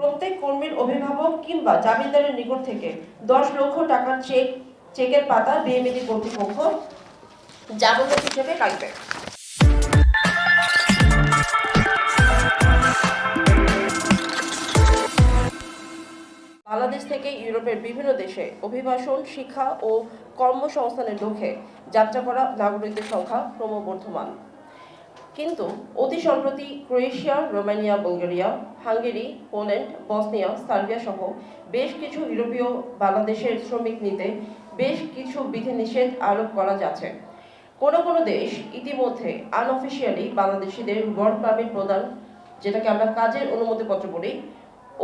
প্রত্যেক কর্মীর অভিভাবক কিংবা জামিনদারের নিকট থেকে দশ লক্ষ টাকার চেক, চেকের পাতা বিএমইডি কর্তৃপক্ষ জামানত হিসেবে রাখবে বাংলাদেশ থেকে ইউরোপের বিভিন্ন দেশে অভিবাসন, শিক্ষা ও কর্মসংস্থানের লক্ষ্যে যাত্রা করা নাগরিকদের সংখ্যা ক্রমবর্ধমান। কিন্তু অতি সম্প্রতি Croatia, Romania, Bulgaria, Hungary, Poland, Bosnia, Serbia সহ বেশ কিছু ইউরোপীয় বাংলাদেশের শ্রমিক নিতে বেশ কিছু বিধিনিষেধ আরোপ করা যাচ্ছে। কোনো কোনো দেশ ইতিমধ্যে আনঅফিসিয়ালি বাংলাদেশিদের ওয়ার্ক পারমিট প্রদান, যেটাকে আমরা কাজের অনুমতিপত্র বলি,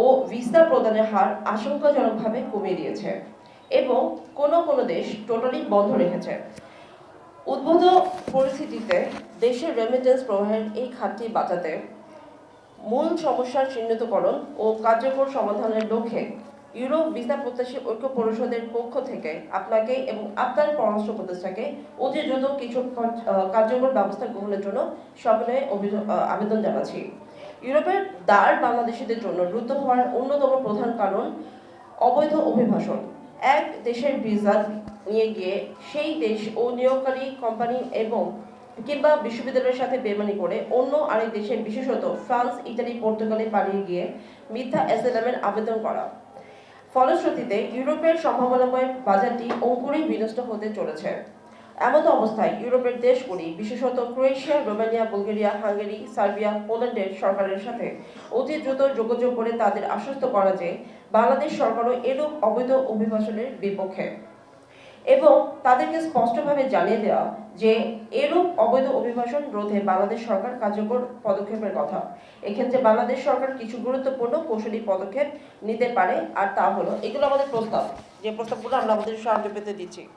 ও ভিসা প্রদানের হার আশঙ্কাজনকভাবে কমিয়ে দিয়েছে এবং কোনো কোনো দেশ টোটালি বন্ধ রেখেছে। উদ্ভূত পরিস্থিতিতে দেশের রেমিটেন্স প্রবাহের এই খাতটি বাঁচাতে মূল সমস্যার চিহ্নিতকরণ ও কার্যকর সমাধানের লক্ষ্যে ইউরোপ ভিসা প্রত্যাশী ঐক্য পরিষদের পক্ষ থেকে আপনাকে এবং আপনার পরামর্শ প্রতিষ্ঠাকে অতি দ্রুত কিছু কার্যকর ব্যবস্থা গ্রহণের জন্য সবিনয়ে আবেদন জানাচ্ছি। ইউরোপের দ্বার বাংলাদেশিদের জন্য রুদ্ধ হওয়ার অন্যতম প্রধান কারণ অবৈধ অভিবাসন। এক দেশের ভিসা নিয়ে গিয়ে সেই দেশ ও নিয়োগকারী কোম্পানি এবং কিংবা বিশ্ববিদ্যালয়ের সাথে বেমানি করে অন্য আরেক দেশের বিশেষত ফ্রান্স, ইতালি, পর্তুগালে পালিয়ে গিয়ে মিথ্যা অ্যাসেলামের আবেদন করা। ফলশ্রুতিতে ইউরোপের সম্ভাবনাময় বাজারটি অঙ্কুরেই বিনষ্ট হতে চলেছে। এমন অবস্থায় ইউরোপের দেশগুলি, বিশেষত Croatia, Romania, Bulgaria, Hungary, Serbia, পোল্যান্ডের সরকারের সাথে অতি দ্রুত যোগাযোগ করে তাদের আশ্বস্ত করা যে বাংলাদেশ সরকারও এরূপ অবৈধ অভিবাসনের বিপক্ষে। এবং তাদেরকে স্পষ্টভাবে জানিয়ে দেওয়া যে এরূপ অবৈধ অভিবাসন রোধে বাংলাদেশ সরকার কার্যকর পদক্ষেপের কথা। এক্ষেত্রে বাংলাদেশ সরকার কিছু গুরুত্বপূর্ণ কৌশলী পদক্ষেপ নিতে পারে। আর তা হলো এগুলো আমাদের প্রস্তাব। যে প্রস্তাবগুলো আমরা আমাদের সাহায্য পেতে দিচ্ছি।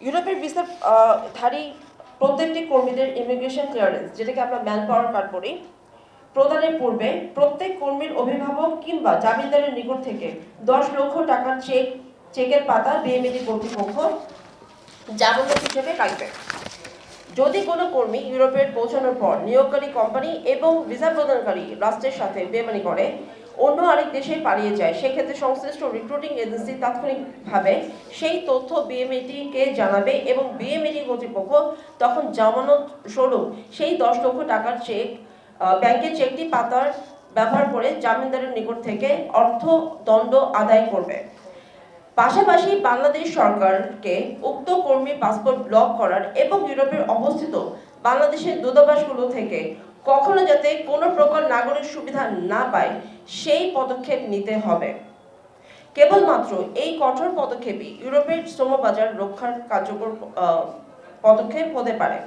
ইউরোপের আহ, ধারী প্রত্যেকটি কর্মীদের ইমিগ্রেশন ক্লিয়ারেন্স যেটাকে আমরা ম্যান পাওয়ার কার্ড বলি প্রদানের পূর্বে প্রত্যেক কর্মীর অভিভাবক কিংবা জামিনদারের নিকট থেকে দশ লক্ষ টাকার চেক, চেকের পাতা বিএমইডি কর্তৃপক্ষ জাগত হিসেবে রাখবে যদি কোনো কর্মী ইউরোপে পৌঁছানোর পর নিয়োগকারী কোম্পানি এবং ভিসা প্রদানকারী রাষ্ট্রের সাথে বেমানি করে, অন্য আরেক দেশে পালিয়ে যায়, সেক্ষেত্রে সংশ্লিষ্ট রিক্রুটিং এজেন্সি তাৎক্ষণিকভাবে সেই তথ্য বিএমএটি কে জানাবে এবং বিএমএটি কর্তৃপক্ষ তখন জামানত স্বরূপ সেই দশ লক্ষ টাকার চেক ব্যাংকের চেকটি পাতার ব্যবহার করে জামিনদারের নিকট থেকে অর্থ দণ্ড আদায় করবে। পাশাপাশি বাংলাদেশ সরকারকে উক্ত কর্মীর পাসপোর্ট ব্লক করার এবং ইউরোপের অবস্থিত বাংলাদেশের দূতাবাসগুলো থেকে কখনো যাতে কোনো প্রকার নাগরিক সুবিধা না পায়, সেই পদক্ষেপ নিতে হবে। কেবলমাত্র এই কঠোর পদক্ষেপই ইউরোপের শ্রমবাজার রক্ষার কার্যকর পদক্ষেপ হতে পারে।